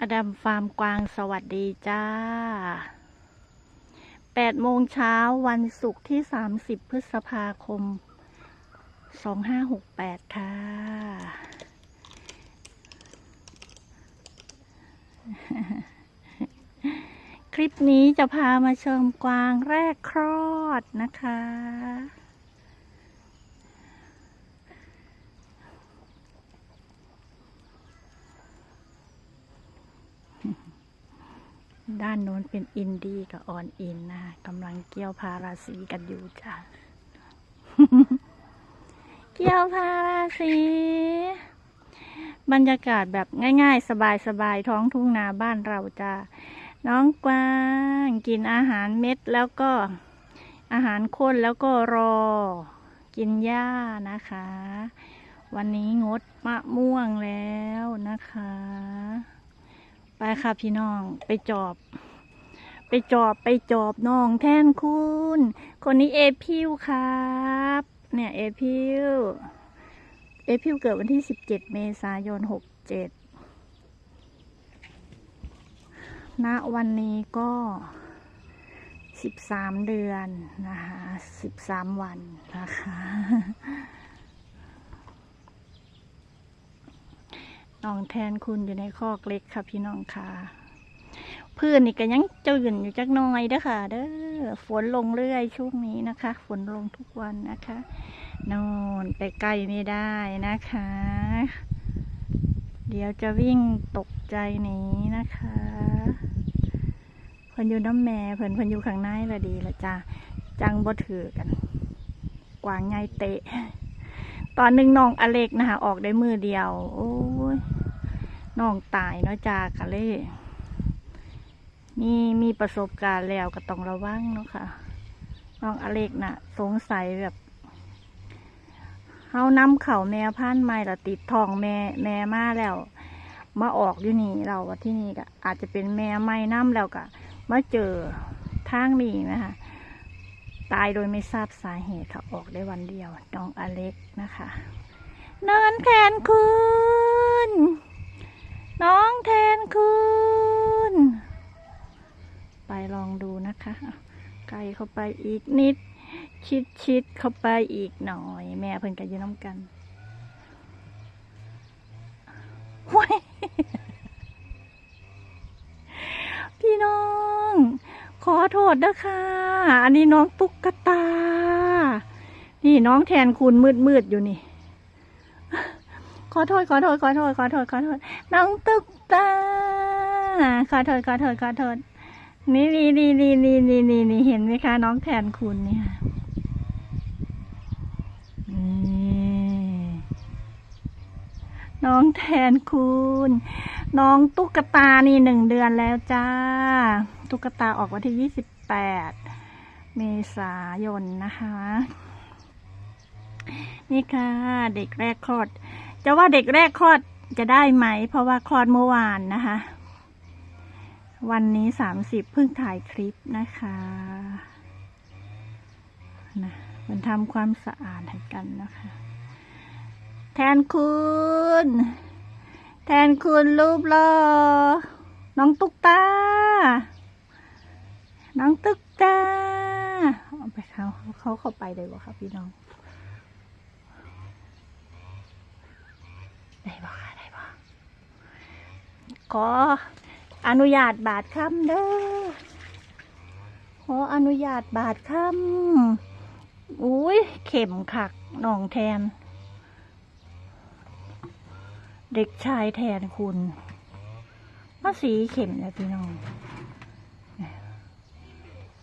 อดัมฟาร์มกวางสวัสดีจ้า 8 โมงเช้าวันศุกร์ที่ 30 พฤษภาคม 2568 ค่ะ คลิปนี้จะพามาชมกวางแรกคลอดนะคะ ด้านโน้นเป็นอินดี้กับออนอินนะคะกำลังเกี่ยวพาราสีกันอยู่จ้ะ เกี่ยวพาราสีบรรยากาศแบบง่ายๆ สบายๆ ท้องทุ่งนาบ้านเราจ้ะ น้องกวางกินอาหารเม็ดแล้วก็อาหารข้นแล้วก็รอ กินหญ้านะคะ วันนี้งดมะม่วงแล้วนะคะ ไปค่ะพี่น้องไปจอบ ไปจอบไปจอบน้องแท่นคุณ คนนี้เอพิวครับ เนี่ยเอพิวเอพิวเกิดวันที่สิบเจ็ดเมษายนหกเจ็ดณวันนี้ก็สิบสามเดือนนะคะสิบสามวันนะคะ น้องแทนคุณอยู่ในคอกเล็กค่ะพี่น้องค่ะเพื่อนนี่ก็ยังจืนอยู่จักน้อยเด้อค่ะ เด้อฝนลงเรื่อยช่วงนี้นะคะ ฝนลงทุกวันนะคะ นอนไปใกล้ไม่ได้นะคะ เดี๋ยวจะวิ่งตกใจหนีนะคะเพิ่นอยู่น้ำแม่เพิ่นเพิ่นอยู่ข้างในละดีละจ้าจังบ่ถือกัน กวางใหญ่เตะ ตอนหนึ่งน้องอเล็กนะคะ ออกได้มือเดียว โอ้ยน้องตายเนาะจากะเลยมีมีประสบการณ์แล้วก็ต้องระวังเนาะค่ะ น้องอเล็กน่ะ สงสัยแบบเฮานำเข่าแม่พันธุ์ใหม่ละติดทองแม่แม่มาแล้ว มาออกอยู่นี่เราที่นี่ก็อาจจะเป็นแม่ไม่น้ำแล้วก็มาเจอทางนี้นะคะ ตายโดยไม่ทราบสาเหตุค่ะออกได้วันเดียวน้องอเล็กนะคะเนินแทนคุณน้องแทนคุณไปลองดูนะคะไกลเข้าไปอีกนิด ชิดชิดเข้าไปอีกหน่อย แม่เพิ่นกันยืนน้ำกันว้ายพี่น้อง อโทษนะค่ะอันนี้น้องตุ๊กตา นี่น้องแทนคุณมืดมืดๆอยู่นี่ ขอโทษ ขอโทษ ขอโทษ ขอโทษ ขอโทษ น้องตุ๊กตา ขอโทษ ขอโทษ ขอโทษ นี่นี่นี่นี่นี่นี่นี่นี่เห็นไหมคะน้องแทนคุณเนี่ยนี่น้องแทนคุณ น้องตุ๊กตานี่หนึ่งเดือนแล้วจ้า ตุ๊กตาออกวันที่ยี่สิบแปดเมษายนนะคะ นี่ค่ะ เด็กแรกคลอด จะว่าเด็กแรกคลอดจะได้ไหม เพราะว่าคลอดเมื่อวานนะคะ วันนี้สามสิบเพิ่งถ่ายคลิปนะคะนะมันทำความสะอาดให้กันนะคะ แทนคุณ แทนคุณรูปหล่อน้องตุ๊กตา น้องตุ๊กตาเอาไปเขาเขาเข้าไปเลยวะครับพี่น้อง ได้บ่คะได้บ่ขออนุญาตบาทคำเด้อขออนุญาตบาทคำอุ้ยเข็มขักหนองแทน เด็กชายแทนคุณมาสีเข็มนะพี่น้อง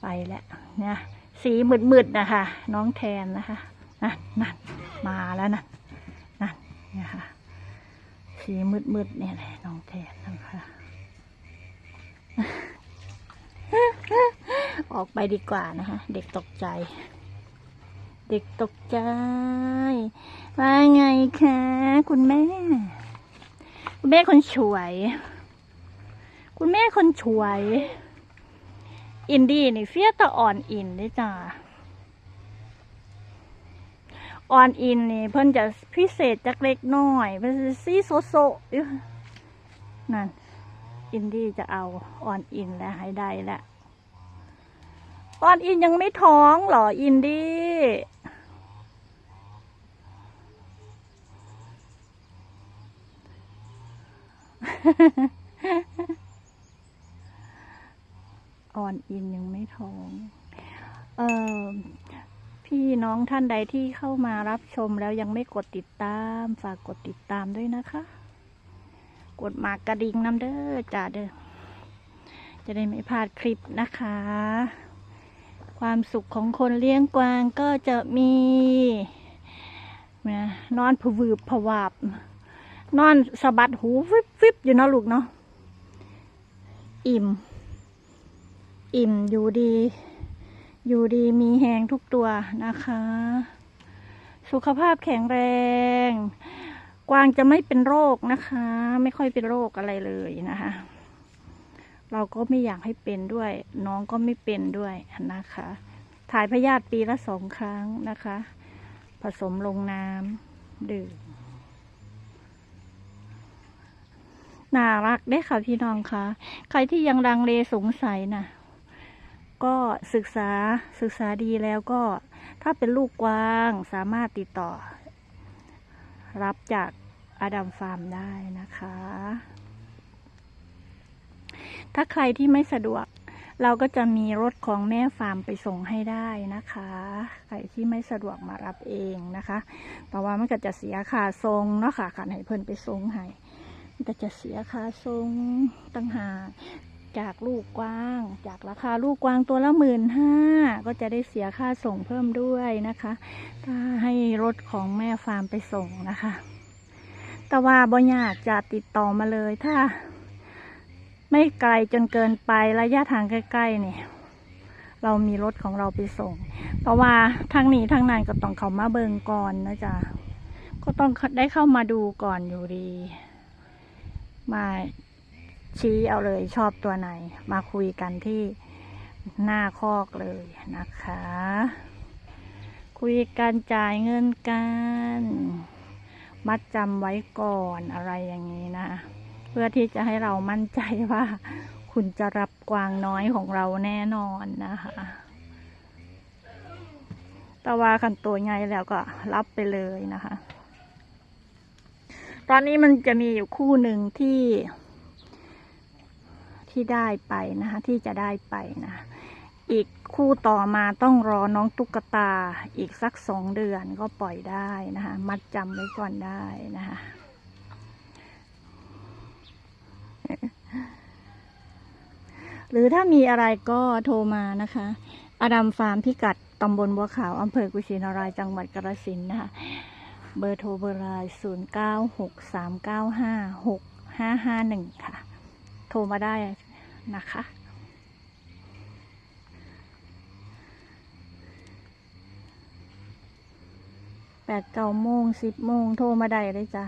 ไปแล้วเนี่ยสีมืดๆนะคะ น้องแทนนะคะนั่นนั่นมาแล้วนะนั่นเนี่ยค่ะ สีมืดๆเนี่ยแหละน้องแทนนะคะออกไปดีกว่านะคะ เด็กตกใจ เด็กตกใจว่าไงคะคุณแม่ คุณแม่คนสวย คุณแม่คนสวย อินดี้นี่เฟียแตอ่อนอินเด้จ้าอ่อนอินนี่เพิ่นจะพิเศษจักเล็กน้อยเพิ่นจะซีโซโซอยู่นั่น อินดี้จะเอาอ่อนอินแล้วให้ได้แล้วออนอินยังไม่ท้องเหรออินดี้ ออนอินยังไม่ท้องเออพี่น้องท่านใดที่เข้ามารับชมแล้วยังไม่กดติดตาม ฝากกดติดตามด้วยนะคะ กดหมากกระดิ่งน้ำเด้อจ้าเด้อจะได้ไม่พลาดคลิปนะคะ ความสุขของคนเลี้ยงกวางก็จะมีนะนอนผวืบผวาบ นอนสะบัดหูฟิบฟิบอยู่นะลูกเนาะอิ่ม อิ่มอยู่ดี อยู่ดีมีแหงทุกตัวนะคะ สุขภาพแข็งแรง กวางจะไม่เป็นโรคนะคะ ไม่ค่อยเป็นโรคอะไรเลยนะคะ เราก็ไม่อยากให้เป็นด้วย น้องก็ไม่เป็นด้วยนะคะ ถ่ายพยาธิปีละสองครั้งนะคะ ผสมลงน้ำดื่มน่ารักได้ค่ะพี่น้องคะใครที่ยังลังเลสงสัยนะ ก็ศึกษาศึกษาดีแล้วก็ถ้าเป็นลูกกวางสามารถติดต่อ รับจากอดัมฟาร์มได้นะคะ ถ้าใครที่ไม่สะดวก เราก็จะมีรถของแม่ฟาร์มไปส่งให้ได้นะคะ ใครที่ไม่สะดวกมารับเองนะคะแต่ว่ามันก็จะเสียค่าทรงเนาะค่ะขันให้เพิ่นไปส่งให้มันก็จะเสียค่าทรงตั้งหาก จากลูกกว้าง จากราคาลูกกว้างตัวละหมื่นห้าก็จะได้เสียค่าส่งเพิ่มด้วยนะคะ ถ้าให้รถของแม่ฟาร์มไปส่งนะคะ แต่ว่าบ่ยากจะติดต่อมาเลยถ้า ไม่ไกลจนเกินไประยะทางใกล้ๆเนี่ยเรามีรถของเราไปส่งเพราะว่าทางนี้ทางนั้นก็ต้องเขามาเบิงก่อนนะจ๊ะก็ต้องได้เข้ามาดูก่อนอยู่ดี มา ชี้เอาเลยชอบตัวไหน มาคุยกันที่หน้าคอกเลยนะคะ คุยกันจ่ายเงินกันมัดจำไว้ก่อนอะไรอย่างนี้นะ เพื่อที่จะให้เรามั่นใจว่า คุณจะรับกวางน้อยของเราแน่นอนนะคะต่ว่าขันตัวใหญ่แล้วก็รับไปเลยนะคะ ตอนนี้มันจะมีอยู่คู่หนึ่งที่ ที่ได้ไปนะคะที่จะได้ไปนะ อีกคู่ต่อมาต้องรอน้องตุ๊กตาอีกสักสองเดือนก็ปล่อยได้นะคะมัดจำไว้ก่อนได้นะคะหรือถ้ามีอะไรก็โทรมานะคะอดัมฟาร์มพิกัดตำบลบัวขาวอำเภอกุชินารายจังหวัดกาฬสินนะคะ เบอร์โทรเบอร์ไลน์ศูนย์เก้าหกสามเก้าห้าหกห้าห้าหนึ่งค่ะ ทรมาได้นะคะ แปดเก้าโมงสิบโมงโทรมาได้เลยจ้ะ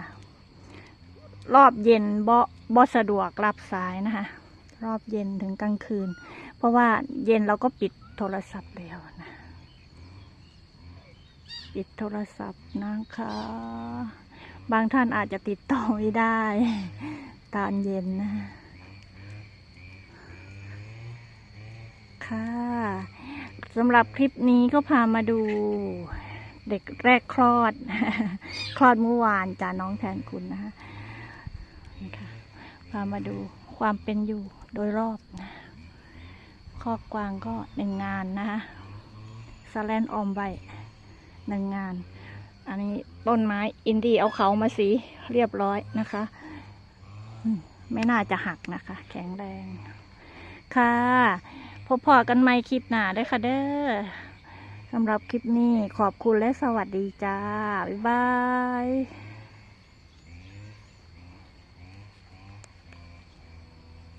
รอบเย็นบ่บ่สะดวกรับสายนะคะ รอบเย็นถึงกลางคืน เพราะว่าเย็นเราก็ปิดโทรศัพท์แล้วนะ ปิดโทรศัพท์นะคะ บางท่านอาจจะติดต่อไม่ได้ ตอนเย็นนะ ค่ะสำหรับคลิปนี้ก็พามาดูเด็กแรกคลอด คลอดเมื่อวานจ้าน้องแทนคุณนะคะพามาดูความเป็นอยู่โดยรอบนะคอกกวางก็หนึ่งงานนะคะสแลนออมใบหนึ่งงาน อันนี้ต้นไม้อินดี้เอาเขามาสีเรียบร้อยนะคะไม่น่าจะหักนะคะ แข็งแรงค่ะ พบพอกันใหม่คลิปหน้าเด้วยค่ะเด้อสำหรับคลิปนี้ขอบคุณและสวัสดีจ้า บ๊ายบาย